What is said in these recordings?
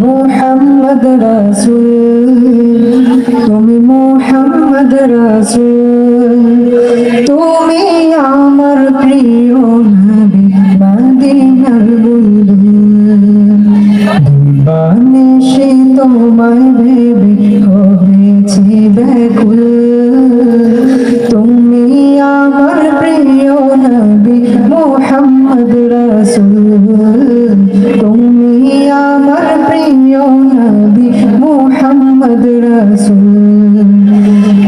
মোহাম্মদ রাসুল। তুমি মোহাম্মদ রাসুল। তুমি আমার প্রিয় নবী মদিনার বুলবুল। তোমায় ভেবে হয়েছি ব্যাকুল। প্রিয় নবী মোহাম্মদ রাসূল।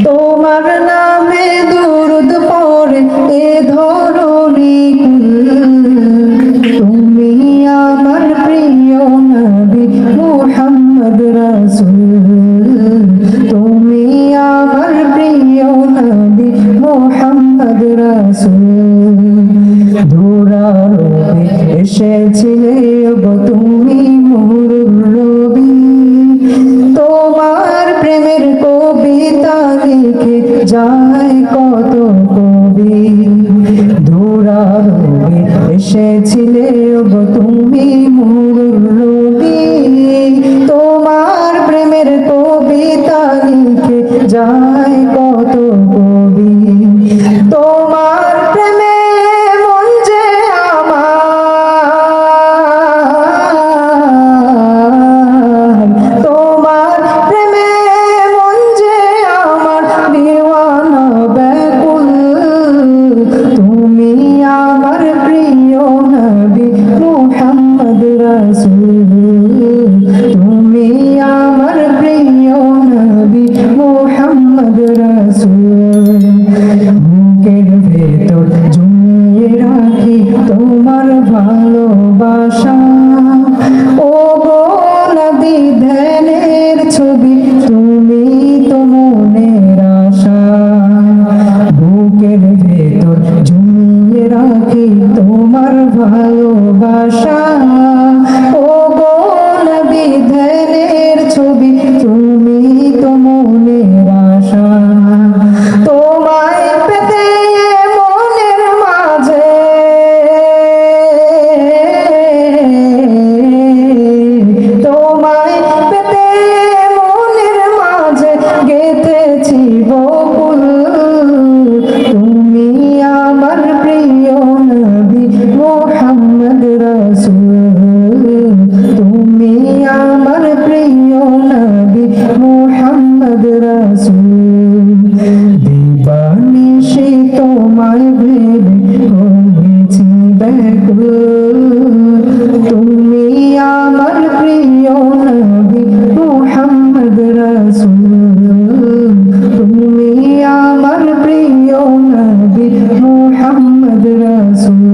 তোমার নামে দুরুদ পড়ে এ ধরণী তুমি আমার প্রিয় নবী মোহাম্মদ রাসূল। তুমি আমার প্রিয় নবী মোহাম্মদ রাসূল। ধুরারোবে এসেছিলে তুমি মোর কত কবি ধুরারোবে এসেছিলে তুমি মোর রবি তোমার প্রেমের কবিতা লিখে যায় কত ধ্যানের ছবি তুমি তো মনের আশা। বুকের ভেতর রাখি তোমার ভালোবাসা। তুমি আমার প্রিয় নবী মোহাম্মদ রাসূল। দিবানিশি তোমায় ভেবে হয়েছি ব্যাকুল তুমি আমার প্রিয় নবী মোহাম্মদ রাসূল। তুমি আমার প্রিয় নবী মোহাম্মদ রাসূল।